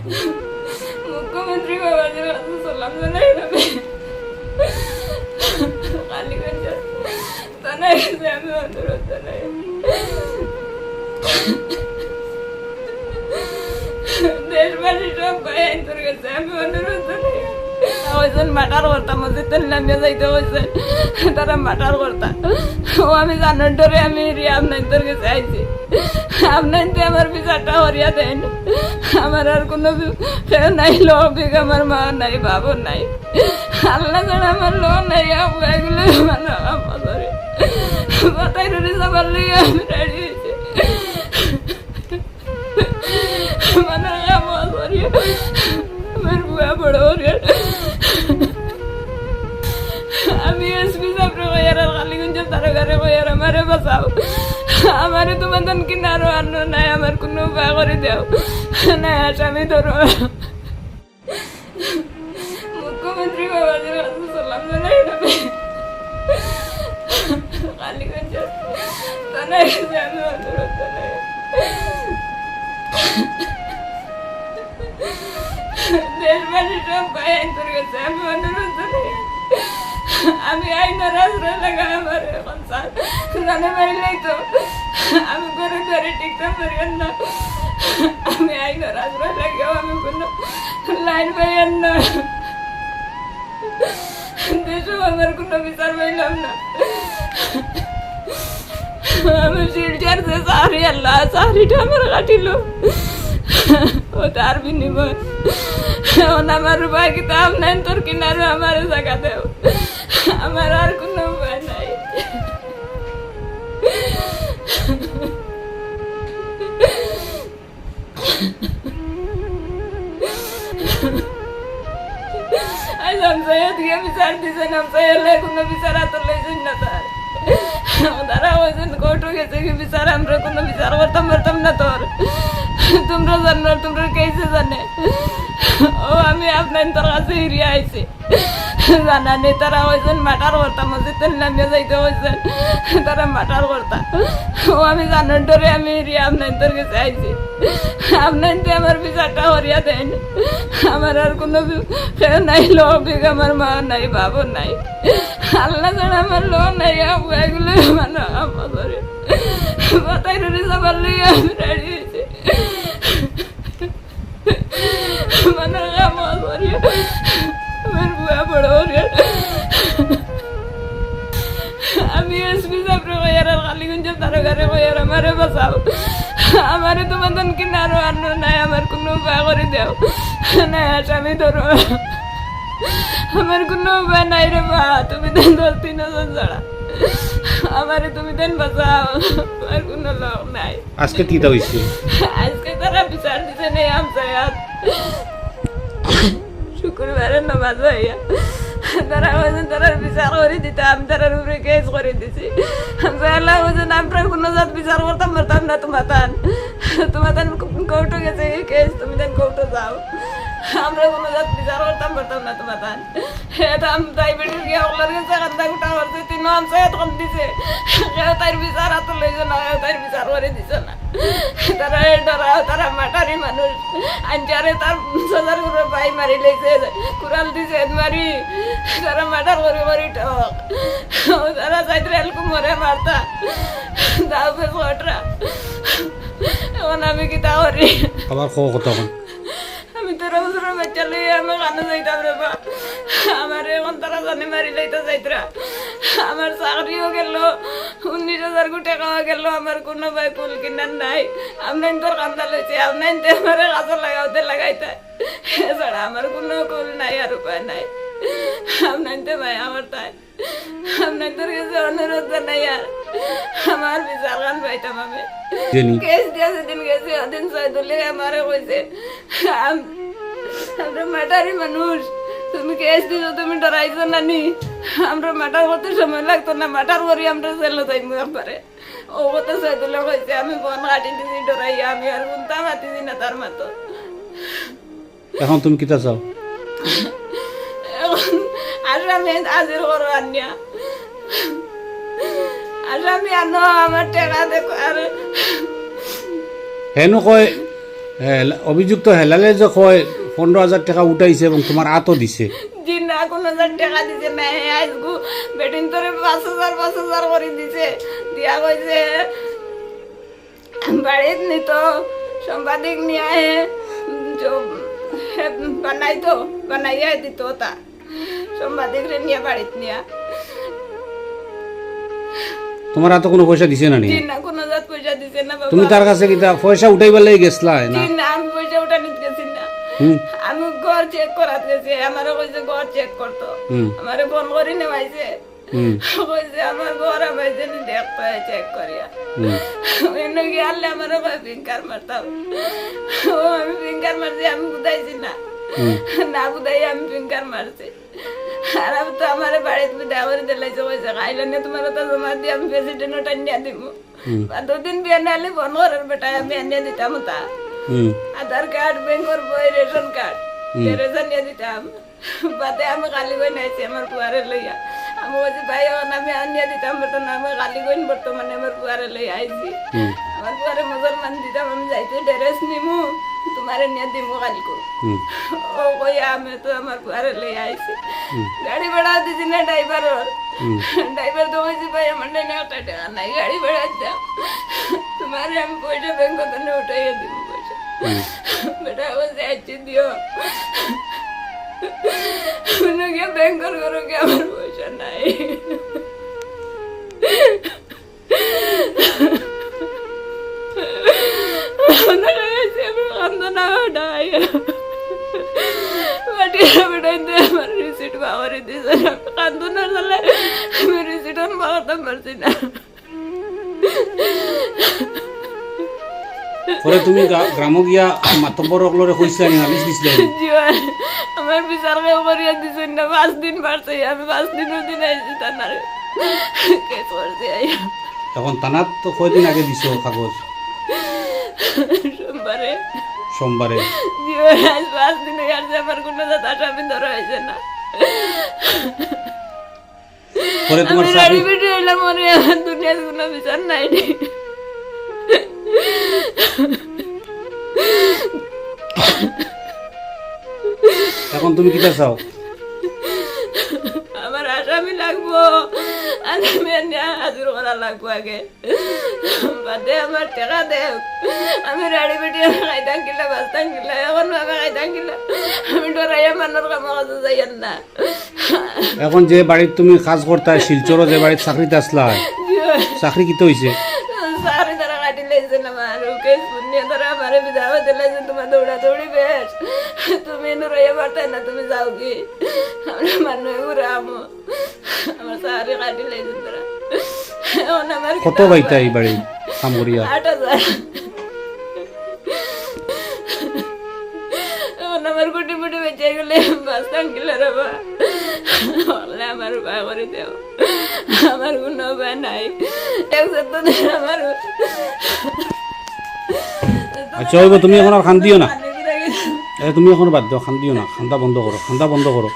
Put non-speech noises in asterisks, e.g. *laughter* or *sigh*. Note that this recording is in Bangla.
মুখ্যমন্ত্রী বাবাজির কাছে সালাম জানাই আমি কালীগঞ্জ জানাই গেছে আমি অনুরোধ জানাই দেশবাসী সব ভাই আইন্তর গেছে আমি অনুরোধ জানাই হয়েছেন মাটার করতাম মসজিদ নামিয়ে যাইতে হয়েছে তারা মাটার আপনাইতে আমার বিচারটা হরিয়া দেন। আমার আর কোনো কেউ নাই লবিক আমার মা নাই, বাবু নাই। আল্লাহ ছাড়া আমার লো নাই এগুলো আমার মাথায় রুটি সবার লিগে আমি রেডি হয়েছি। মানে আমার হরিয়া আমার বুয়া বড় হরিয়া। আমি এসপি সাহেবরে কইয়ার আর কালীগঞ্জ তার ঘরে কইয়ার আমারে বাঁচাও। আমারে তন কিনারো আন্ন নাই, আমার কোনো উপায় করে দেও। না আসামি ধরো। মুখ্যমন্ত্রী বাবাজির কাছে সালাম জানাই আমি দেশবাসী সব আইন্তর গেছে, আমি *laughs* আমি আইনের আশ্রয় লাগা আমার এখন স্যার জানে মারিলেই তো। আমি ঘরে ধরে টিকতে পারি না। আমি আইনের আশ্রয় লাগাও আমি কোনো লাইন পাইয়ান না। দেশও আমার কোনো বিচার পাইলাম না। আমি শিলচারছে সারি আল্লাহ সারিটা আমার কাটিল। ও তার বিনিময়। আমার উপায় কিতাব নাই, তোর কিনারে আমার জায়গা দেও। আমার আর কোনো উপায় নাই। কোনো বিচার হাতে লইছেন না তার। তারা হয়েছেন কোর্টও গেছে কি কোনো বিচার করতাম, পারতাম না তোর। তোমরা জানো, তোমরা কেসে জানে। ও, আমি আপনার তোর কাছে হিরিয়া আইছি। জানা নেই তারা হয়েছেন মাটার করতাম মসজিদ নামিয়ে যাইতে হয়েছেন তারা মাটার করতাম ও, আমি জানার ডরে আমি হিরিয়া আপনার তোর কাছে আইছি। আপনার তো আমার বিচারটা হরিয়া দেন। আমার আর কোনো কেউ নাই লবিক আমার মা নাই বাবু নাই। আল্লাহ ছাড়া আমার লো নাই এগুলো মানে আমার ধরে। মাথায় রুটি সবার লিগে আমি রেডি হয়েছি। মানে আমার আমারে বাঁচাও। আমারে তোমার তন কিনারো আন্ন নাই আমার কোনো উপায় করে দেও। না আসামি ধরো। আমার কোনো উপায় নাই রে মা তুমি দেন দশ তিন হাজার ছাড়া। আমারে তুমি দেন বাঁচাও। আমার কোনো লোক নাই। আজকে কি হয়েছে? আজকে তারা বিচার দিতে নেই আমসায়াত শুক্রবারের নামাজ হইয়া। তারা বলছেন তারা বিচার করে দিতাম তারার উপরে কেস করে দিছি আমসায়াল্লাহ বলছেন আমরা কোনো জাত বিচার করতাম পারতাম না তোমার তান তোমার তান কোর্টে গেছে কেস তুমি তান কৌটো যাও আমরা কোনো জাত বিচার করতাম পারতাম না তোমার তান আমি ডায়াবেটিস গিয়ে দিছে তার বিচার হাত না তার বিচার করে দিছে না তারা ডরা তারা মাটারি মানুষ আনচারে তার সজার করে বাই মারি দিছে মারি তারা মাটার করে করে টক তারা চাইতে এলকু মরে মারতা দাও এখন আমি কি তা তেরো বছরের বাচ্চা লই আমি কানে যাইতাম রে বা আমার এখন তারা জানে মারি লইতে যাইতরা আমার চাকরিও গেল উনিশ হাজার কোটি টাকাও গেল আমার কোনো ভাই ফুল কিনার নাই আপনার তোর কান্দা লইছে আপনার তো আমার কাজে লাগাওতে লাগাইতে এছাড়া আমার কোনো কুল নাই আর উপায় নাই আপনার তো ভাই আমার তাই আপনার তোর কাছে অনুরোধ জানাই আর আমার বিচার গান পাইতাম আমি জানি কেস দিয়া সেদিন গেছে ওদিন সৈদুল্লি আমারে কইছে আম- আমরা মাটারি মানুষ। তুমি কেস দিছো তুমি ডরাইছো নানি? আমরা মাটার করতে সময় লাগতো না মাটার করি আমরা সেলো যাইমু একবারে। ও কথা সৈদুল্লে কইছে আমি বন কাটি দিছি ডরাই আমি আর গুনতা মাতিছি না তার মাতো। এখন তুমি কিতা চাও? এখন আসামি হাজির করো আনিয়া। আসামি আনো আমার টেকা দেখো আর হেনো কয় অভিযুক্ত হেলালে যে কয় পনেরো হাজার টাকা উঠাইছে এবং তোমার আতও দিছে। জি না কোন হাজার টাকা দিছে না। হে আজকু বেটিন তোরে পাঁচ হাজার পাঁচ হাজার করে দিছে। দিয়া কইছে বাড়িত নিত সাংবাদিক নিয়ে আহে বানাইতো বানাইয়া দিত তা সাংবাদিক রে নিয়ে বাড়িত নিয়া। তোমার আতো কোনো পয়সা দিছে না নি? জি না কোন পয়সা দিছে না তুমি তার কাছে পয়সা উঠাইবার লাগি গেছলা না? আমি ঘর চেক করাতে গেছি আমারও কইছে ঘর চেক করতো। আমারে ফোন করি নেওয়াইছে। কইছে আমার ঘর আমার জন্য দেখতে চেক করিয়া। এনে গেলে আমারও কয় ফিঙ্গার মারতাম। ও আমি ফিঙ্গার মারছি আমি বুঝাইছি না। না বুঝাই আমি ফিঙ্গার মারছি। আর আমি তো আমার বাড়িতে বিদায় করে দিলাইছে কইছে খাইলে না তোমার তো জমা দিয়ে আমি প্রেসিডেন্ট টানিয়া দিব দুদিন বিয়ে নালে ফোন করার বেটা আমি আনিয়ে দিতাম তা। আধার কার্ড ব্যাংকের বই রেশন কার্ড। রেশন নিয়ে দিতাম। বাদে আমি কালি গই নাইছি আমার পুয়ারে লইয়া। আমি বলছি ভাই এখন আমি আনিয়ে দিতাম বেতন আমি কালি গইন বর্তমানে আমার পুয়ারে লইয়া আইছি। আমার পুয়ারে মুসলমান দিতাম আমি যাইতে ড্রেস নিমু তোমারে নিয়ে দিমু কালকু হুম। ও কইয়া আমি তো আমার পুয়ারে লইয়া আইছি। গাড়ি ভাড়া দিছি না ড্রাইভারর। ড্রাইভার তো কইছি ভাই আমার নেই টাকা নাই গাড়ি ভাড়া দাও তোমারে আমি পয়সা ব্যাংক থেকে উঠাইয়া দিব পয়সা বেটা বলছে আচ্ছা দিও ওনাকে ব্যাংকর করো কি আমার পয়সা নাই ওনারা গেছে আমি কান্দ না ওটাই বাটিয়া আমার রিসিট বাবারে দিয়েছে পরে তুমি গ্রাম গিয়া মাতব্বর অকলরে কইছিলা নি নালিশ দিছিলা আমার বিচার কেউ করিয়া দিছেন না পাঁচ দিন বাড়ছে আমি পাঁচ দিনের দিন আইছি তার কেস করছে আইয়া এখন তানাত তো কয়দিন আগে দিছো কাগজ? সোমবারে সোমবারে আজ পাঁচ দিন আসছে আমার কোনো দাদা আসামি ধরা হয়েছে না। পরে তোমার আমি চাকরি রাড়ি এলাম মনে আমার দুনিয়ার কোনো বিচার নাই এখন তুমি কিটা চাও? আমার আসামি লাগবো। আসামি হাজির করা লাগবো আগে। বাদে আমার টাকা দেখ আমি রাড়ি বেটি খাইতাম কিলা বাঁচতাম কিলা এখন ভাবে খাইতাম কিলা আমি ডরাইয়া মানুষ কামা কাছে যাইয়ান না। এখন যে বাড়িত তুমি কাজ করতা শিলচরও যে বাড়িত চাকরিতে আসলা চাকরি কিতে হইছে সারি তারা কাটি লেগেছে আমার কেস পুণ্যে তারা আমার বিধা হতে লাগছে তোমার দৌড়া দৌড়ি বেশ তুমি নুরাইয়া পারতাই না তুমি যাও কি আমরা মানুষ ঘুরে আমো আমার সারি কাটি লেগেছে তারা কত বাইতা এই বাড়ি কাম করিয়া আট হাজার আমার গুটি মুটি বেঁচে গেলে বাঁচতাম কিলো রে বা বললে আমার উপায় করে দেও আমার কোনো উপায় নাই। একশো তো আমার আচ্ছা তুমি এখন আর খান দিও না তুমি এখন বাদ দিও খান দিও না। খান্দা বন্ধ করো, খান্দা বন্ধ করো।